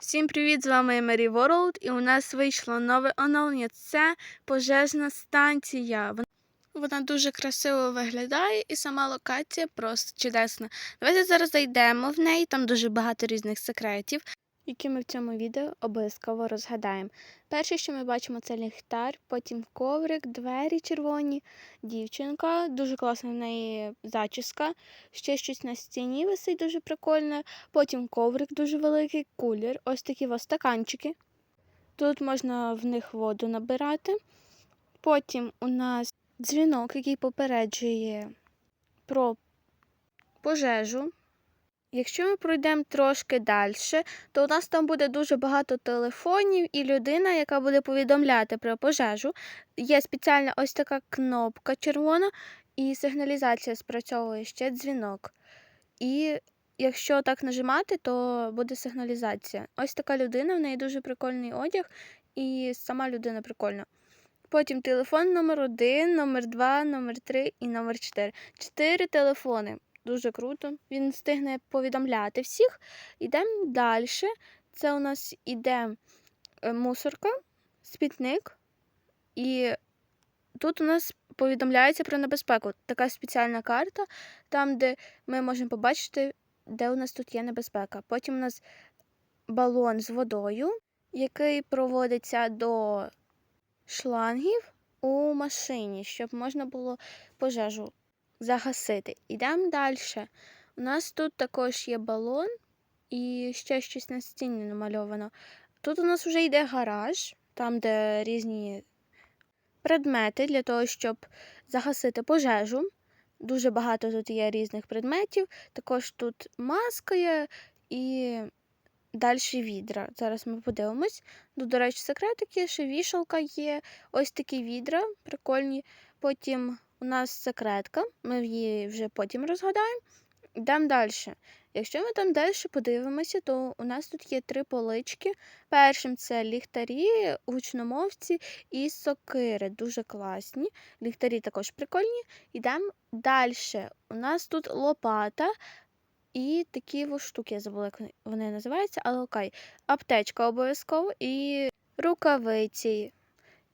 Всім привіт! З вами Мері Ворлд, і у нас вийшло нове оновлення. Це пожежна станція. Вона дуже красиво виглядає, і сама локація просто чудесна. Давайте зараз зайдемо в неї, там дуже багато різних секретів, які ми в цьому відео обов'язково розгадаємо. Перше, що ми бачимо, це ліхтар, потім коврик, двері червоні, дівчинка, дуже класна в неї зачіска, ще щось на стіні висить дуже прикольне. Потім коврик дуже великий, кулер, ось такі ось стаканчики. Тут можна в них воду набирати. Потім у нас дзвінок, який попереджує про пожежу. Якщо ми пройдемо трошки далі, то у нас там буде дуже багато телефонів і людина, яка буде повідомляти про пожежу. Є спеціальна ось така кнопка червона, і сигналізація спрацьовує ще дзвінок. І якщо так нажимати, то буде сигналізація. Ось така людина, в неї дуже прикольний одяг, і сама людина прикольна. Потім телефон номер один, номер два, номер три і номер чотири. Чотири телефони. Дуже круто. Він встигне повідомляти всіх. Йдемо далі. Це у нас іде е, мусорка, спітник, і тут у нас повідомляється про небезпеку. Така спеціальна карта, там, де ми можемо побачити, де у нас тут є небезпека. Потім у нас балон з водою, який проводиться до шлангів у машині, щоб можна було пожежу загасити. Йдемо далі. У нас тут також є балон і ще щось на стіні намальовано. Тут у нас вже йде гараж, там, де різні предмети для того, щоб загасити пожежу. Дуже багато тут є різних предметів. Також тут маска є і далі відра. Зараз ми подивимось. Тут, до речі, секретик є, ще вішалка є. Ось такі відра прикольні. Потім у нас секретка, ми її вже потім розгадаємо. Йдемо далі. Якщо ми там далі подивимося, то у нас тут є три полички. Першим це ліхтарі, гучномовці і сокири. Дуже класні. Ліхтарі також прикольні. Йдемо далі. У нас тут лопата і такі штуки, я забула, як вони називаються, але окей. Аптечка обов'язково і рукавиці.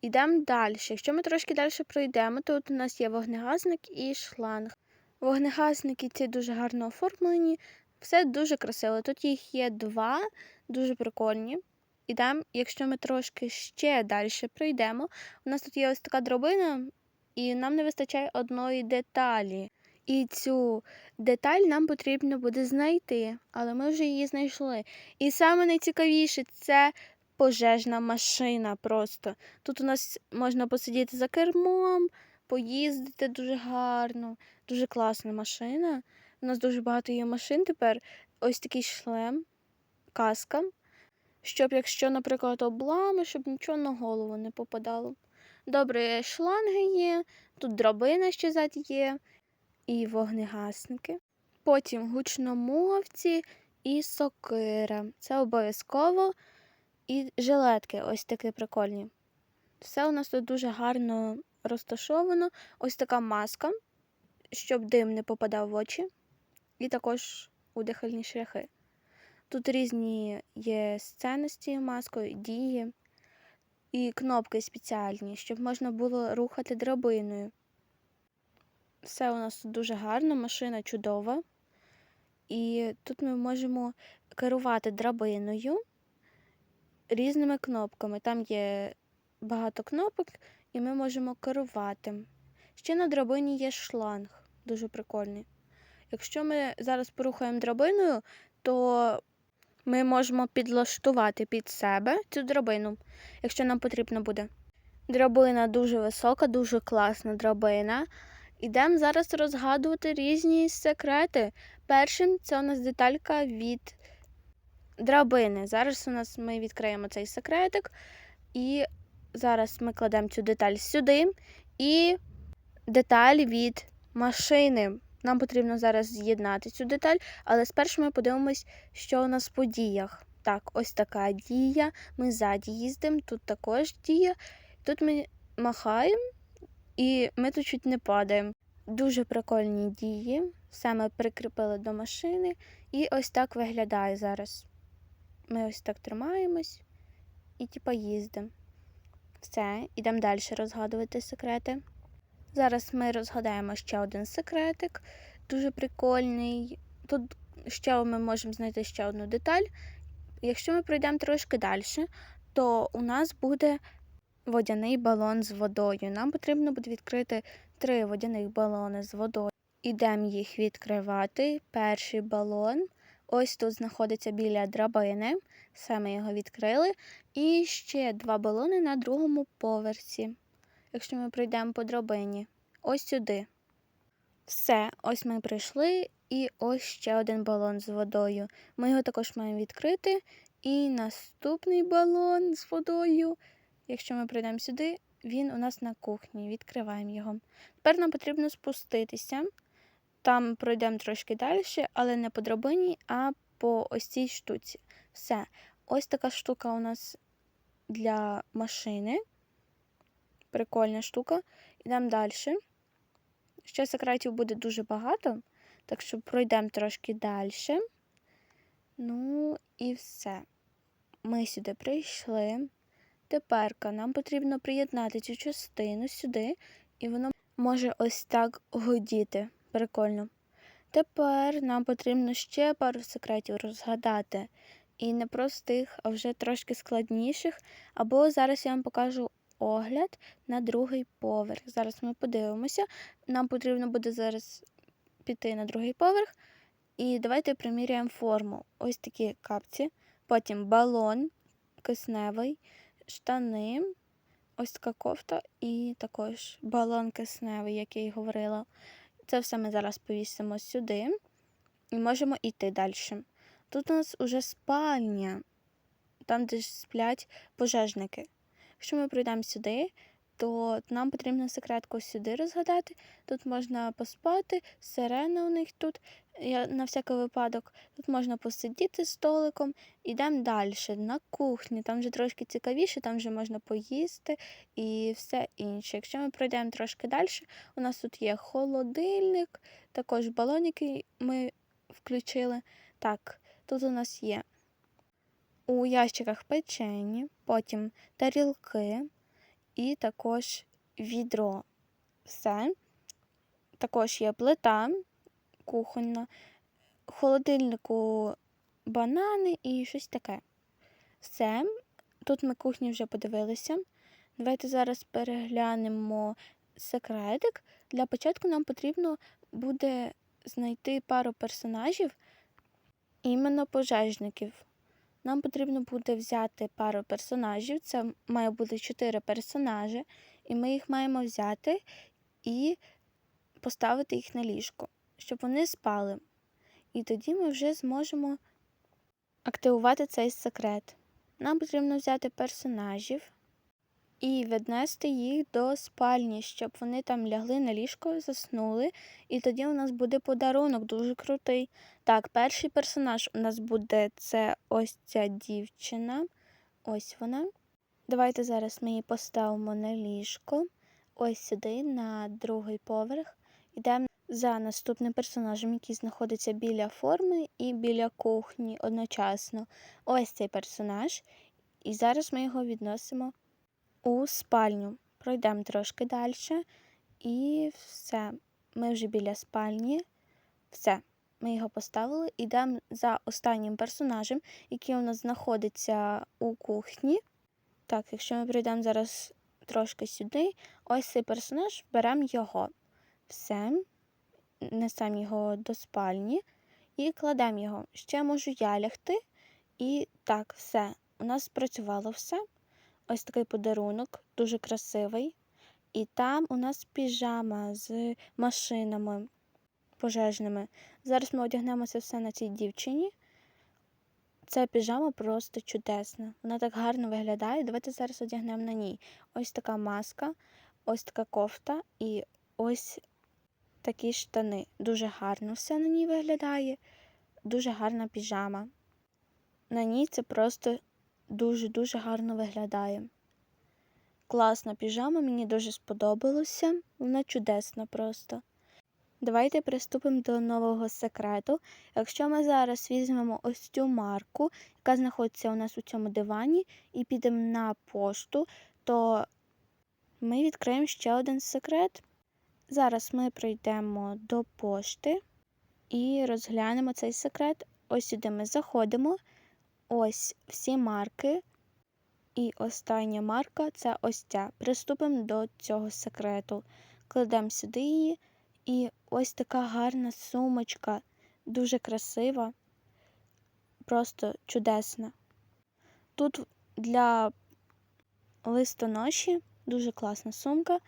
Йдемо далі. Якщо ми трошки далі пройдемо, то тут у нас є вогнегасник і шланг. Вогнегасники ці дуже гарно оформлені, все дуже красиво. Тут їх є два, дуже прикольні. Ідемо, якщо ми трошки ще далі пройдемо, у нас тут є ось така дробина, і нам не вистачає одної деталі. І цю деталь нам потрібно буде знайти, але ми вже її знайшли. І саме найцікавіше це пожежна машина просто. Тут у нас можна посидіти за кермом, поїздити дуже гарно, дуже класна машина. У нас дуже багато є машин тепер. Ось такий шлем, каска. Щоб, якщо, наприклад, облами, щоб нічого на голову не попадало. Добре, шланги є, тут драбина ще ззаді є, і вогнегасники. Потім гучномовці і сокира. Це обов'язково. І жилетки ось такі прикольні. Все у нас тут дуже гарно розташовано. Ось така маска, щоб дим не попадав в очі. І також у дихальні шляхи. Тут різні є сцени з цією маскою, дії і кнопки спеціальні, щоб можна було рухати драбиною. Все у нас тут дуже гарно, машина чудова. І тут ми можемо керувати драбиною різними кнопками. Там є багато кнопок, і ми можемо керувати. Ще на драбині є шланг, дуже прикольний. Якщо ми зараз порухаємо драбиною, то ми можемо підлаштувати під себе цю драбину, якщо нам потрібно буде. Драбина дуже висока, дуже класна драбина. Ідемо зараз розгадувати різні секрети. Першим це у нас деталька від драбини. Зараз у нас ми відкриємо цей секретик. І зараз ми кладемо цю деталь сюди. І деталь від машини. Нам потрібно зараз з'єднати цю деталь, але спершу ми подивимось, що у нас по діях. Так, ось така дія. Ми ззаді їздимо, тут також дія. Тут ми махаємо, і ми тут чуть не падаємо. Дуже прикольні дії. Ми прикріпили до машини, і ось так виглядає зараз. Ми ось так тримаємось і типа їздимо. Все, ідемо далі розгадувати секрети. Зараз ми розгадаємо ще один секретик, дуже прикольний. Тут ще ми можемо знайти ще одну деталь. Якщо ми пройдемо трошки далі, то у нас буде водяний балон з водою. Нам потрібно буде відкрити три водяних балони з водою. Ідемо їх відкривати. Перший балон. Ось тут знаходиться біля драбини. Саме його відкрили. І ще два балони на другому поверсі. Якщо ми пройдемо по драбині, ось сюди. Все, ось ми прийшли, і ось ще один балон з водою. Ми його також маємо відкрити. І наступний балон з водою. Якщо ми прийдемо сюди, він у нас на кухні. Відкриваємо його. Тепер нам потрібно спуститися. Там пройдемо трошки далі, але не по драбині, а по ось цій штуці. Все. Ось така штука у нас для машини. Прикольна штука. Йдемо далі. Ще секретів буде дуже багато, так що пройдемо трошки далі. Ну і все. Ми сюди прийшли. Тепер нам потрібно приєднати цю частину сюди, і воно може ось так годіти. Прикольно. Тепер нам потрібно ще пару секретів розгадати. І не простих, а вже трошки складніших. Або зараз я вам покажу огляд на другий поверх. Зараз ми подивимося. Нам потрібно буде зараз піти на другий поверх. І давайте приміряємо форму. Ось такі капці. Потім балон кисневий, штани, ось така кофта і також балон кисневий, як я й говорила. Це все ми зараз повісимо сюди і можемо йти далі. Тут у нас уже спальня, там, де сплять пожежники. Якщо ми прийдемо сюди, то нам потрібно секретку сюди розгадати. Тут можна поспати, сирена у них тут, я, на всякий випадок. Тут можна посидіти з столиком. Ідемо далі, на кухні, там вже трошки цікавіше, там вже можна поїсти і все інше. Якщо ми пройдемо трошки далі, у нас тут є холодильник, також балон, який ми включили. Так, тут у нас є у ящиках печені, потім тарілки і також відро. Все. Також є плита кухонна, холодильнику банани і щось таке. Все. Тут ми кухню вже подивилися. Давайте зараз переглянемо секретик. Для початку нам потрібно буде знайти пару персонажів, іменно пожежників. Нам потрібно буде взяти пару персонажів. Це має бути чотири персонажі, і ми їх маємо взяти і поставити їх на ліжко, щоб вони спали. І тоді ми вже зможемо активувати цей секрет. Нам потрібно взяти персонажів і віднести їх до спальні, щоб вони там лягли на ліжко, заснули. І тоді у нас буде подарунок дуже крутий. Так, перший персонаж у нас буде це ось ця дівчина. Ось вона. Давайте зараз ми її поставимо на ліжко. Ось сюди, на другий поверх. Йдемо за наступним персонажем, який знаходиться біля форми і біля кухні одночасно. Ось цей персонаж. І зараз ми його відносимо у спальню. Пройдемо трошки далі. І все. Ми вже біля спальні. Все. Ми його поставили. Йдемо за останнім персонажем, який у нас знаходиться у кухні. Так, якщо ми прийдемо зараз трошки сюди, ось цей персонаж, беремо його. Все, несемо його до спальні і кладемо його. Ще можу я лягти. І так, все. У нас спрацювало все. Ось такий подарунок, дуже красивий. І там у нас піжама з машинами пожежними. Зараз ми одягнемося все на цій дівчині. Ця піжама просто чудесна. Вона так гарно виглядає. Давайте зараз одягнемо на ній. Ось така маска, ось така кофта і ось такі штани. Дуже гарно все на ній виглядає. Дуже гарна піжама. На ній це просто дуже-дуже гарно виглядає. Класна піжама, мені дуже сподобалося. Вона чудесна просто. Давайте приступимо до нового секрету. Якщо ми зараз візьмемо ось цю марку, яка знаходиться у нас у цьому дивані, і підемо на пошту, то ми відкриємо ще один секрет. Зараз ми прийдемо до пошти і розглянемо цей секрет. Ось сюди ми заходимо. Ось всі марки. І остання марка це ось ця. Приступимо до цього секрету. Кладемо сюди її. І ось така гарна сумочка, дуже красива, просто чудесна. Тут для листоноші дуже класна сумка.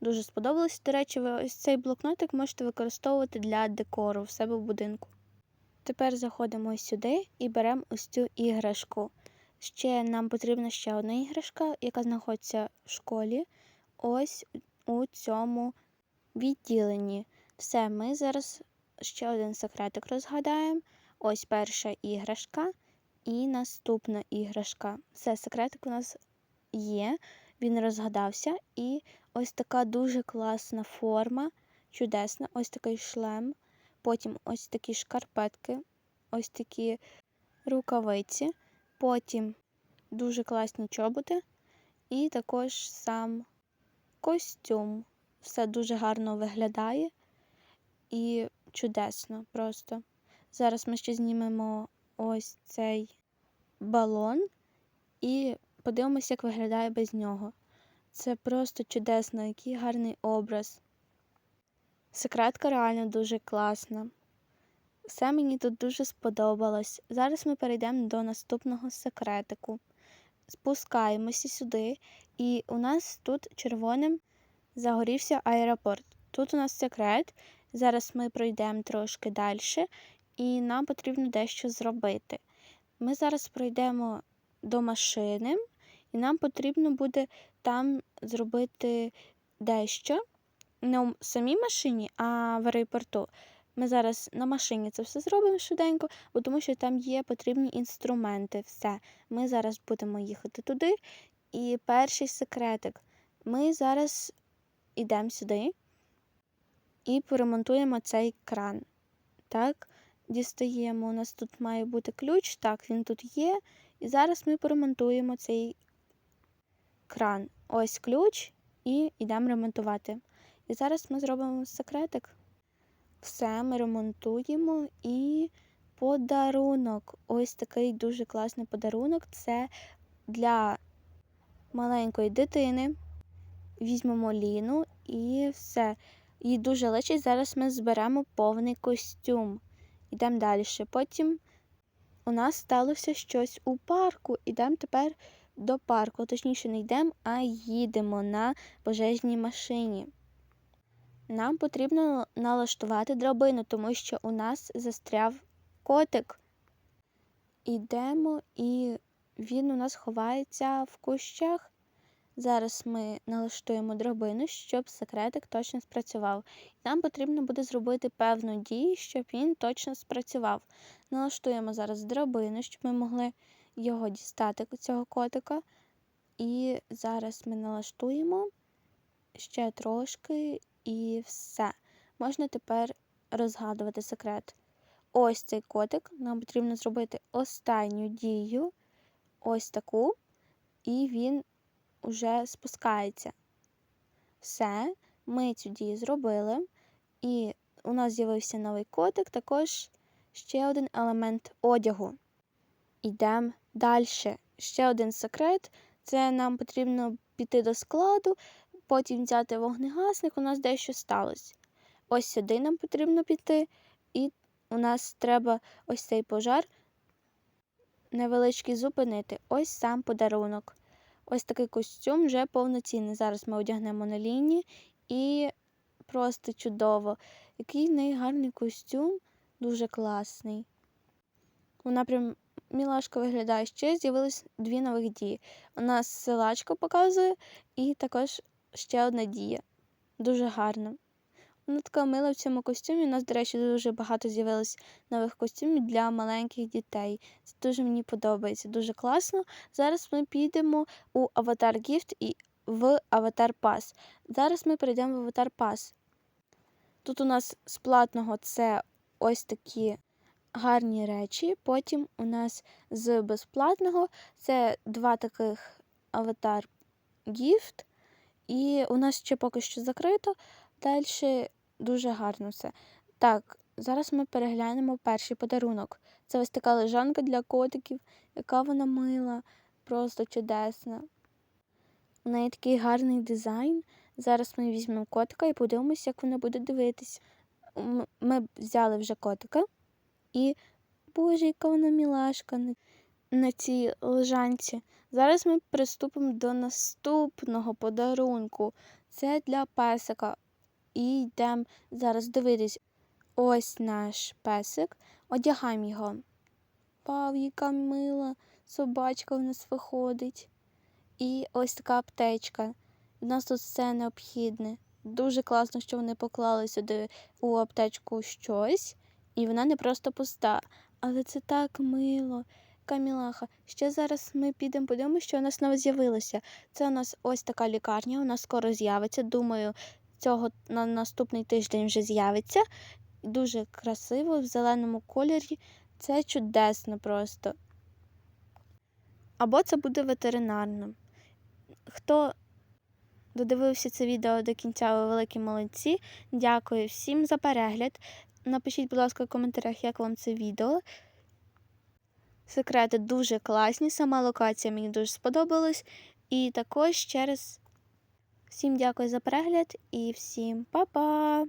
Дуже сподобалось. До речі, ви ось цей блокнотик можете використовувати для декору в себе в будинку. Тепер заходимо сюди і беремо ось цю іграшку. Ще нам потрібна ще одна іграшка, яка знаходиться в школі. Ось у цьому відділенні. Все, ми зараз ще один секретик розгадаємо. Ось перша іграшка і наступна іграшка. Все, секретик у нас є, він розгадався. І ось така дуже класна форма, чудесна, ось такий шлем. Потім ось такі шкарпетки, ось такі рукавиці, потім дуже класні чоботи, і також сам костюм. Все дуже гарно виглядає і чудесно просто. Зараз ми ще знімемо ось цей балон і подивимося, як виглядає без нього. Це просто чудесно, який гарний образ. Секретка реально дуже класна. Все мені тут дуже сподобалось. Зараз ми перейдемо до наступного секретику. Спускаємося сюди, і у нас тут червоним загорівся аеропорт. Тут у нас секрет. Зараз ми пройдемо трошки далі, і нам потрібно дещо зробити. Ми зараз пройдемо до машини, і нам потрібно буде там зробити дещо. Не у самій машині, а в аеропорту. Ми зараз на машині це все зробимо швиденько, бо тому що там є потрібні інструменти. Все. Ми зараз будемо їхати туди. І перший секретик. Ми зараз йдемо сюди і поремонтуємо цей кран. Так, дістаємо. У нас тут має бути ключ. Так, він тут є. І зараз ми поремонтуємо цей кран. Ось ключ, і йдемо ремонтувати. І зараз ми зробимо секретик. Все, ми ремонтуємо і подарунок. Ось такий дуже класний подарунок. Це для маленької дитини. Візьмемо ліну і все. Їй дуже личить. Зараз ми зберемо повний костюм. Йдемо далі. Потім у нас сталося щось у парку. Ідемо тепер до парку. Точніше, не йдемо, а їдемо на пожежній машині. Нам потрібно налаштувати драбину, тому що у нас застряв котик. Йдемо, і він у нас ховається в кущах. Зараз ми налаштуємо драбину, щоб секретик точно спрацював. Нам потрібно буде зробити певну дію, щоб він точно спрацював. Налаштуємо зараз драбину, щоб ми могли його дістати цього котика. І зараз ми налаштуємо ще трошки і все. Можна тепер розгадувати секрет. Ось цей котик. Нам потрібно зробити останню дію, ось таку, і він уже спускається. Все, ми цю дію зробили. І у нас з'явився новий котик, також ще один елемент одягу. Йдемо далі. Ще один секрет. Це нам потрібно піти до складу, потім взяти вогнегасник, у нас дещо сталося. Ось сюди нам потрібно піти, і у нас треба ось цей пожар невеличкий зупинити. Ось сам подарунок. Ось такий костюм вже повноцінний. Зараз ми одягнемо на лінії і просто чудово. Який найгарний костюм, дуже класний. Вона прям мілашка виглядає ще, з'явились дві нових дії. У нас силачка показує, і також ще одна дія. Дуже гарна. Вона така мила в цьому костюмі. У нас, до речі, дуже багато з'явилось нових костюмів для маленьких дітей. Це дуже мені подобається, дуже класно. Зараз ми підемо у Аватар Gift і в Аватар Pass. Зараз ми перейдемо в Аватар Pass. Тут у нас з платного це ось такі гарні речі. Потім у нас з безплатного це два таких аватар гіфт. І у нас ще поки що закрито. Далі дуже гарно все. Так, зараз ми переглянемо перший подарунок. Це ось така лежанка для котиків, яка вона мила, просто чудесна. У неї такий гарний дизайн. Зараз ми візьмемо котика і подивимося, як вона буде дивитись. Ми взяли вже котика і, боже, яка вона мілашка на, цій лежанці. Зараз ми приступимо до наступного подарунку. Це для песика. І йдемо зараз дивитись. Ось наш песик. Одягаємо його. Вау, яка мила собачка у нас виходить. І ось така аптечка. У нас тут все необхідне. Дуже класно, що вони поклали сюди у аптечку щось, і вона не просто пуста. Але це так мило. Камілаха. Ще зараз ми підемо подивимося, що у нас нове з'явилося. Це у нас ось така лікарня, нас скоро з'явиться. Думаю, цього на наступний тиждень вже з'явиться. Дуже красиво, в зеленому кольорі. Це чудесно просто. Або це буде ветеринарно. Хто додивився це відео до кінця, ви великі молодці. Дякую всім за перегляд. Напишіть, будь ласка, в коментарях, як вам це відео. Секрети дуже класні, сама локація мені дуже сподобалась. І також ще раз всім дякую за перегляд і всім па-па!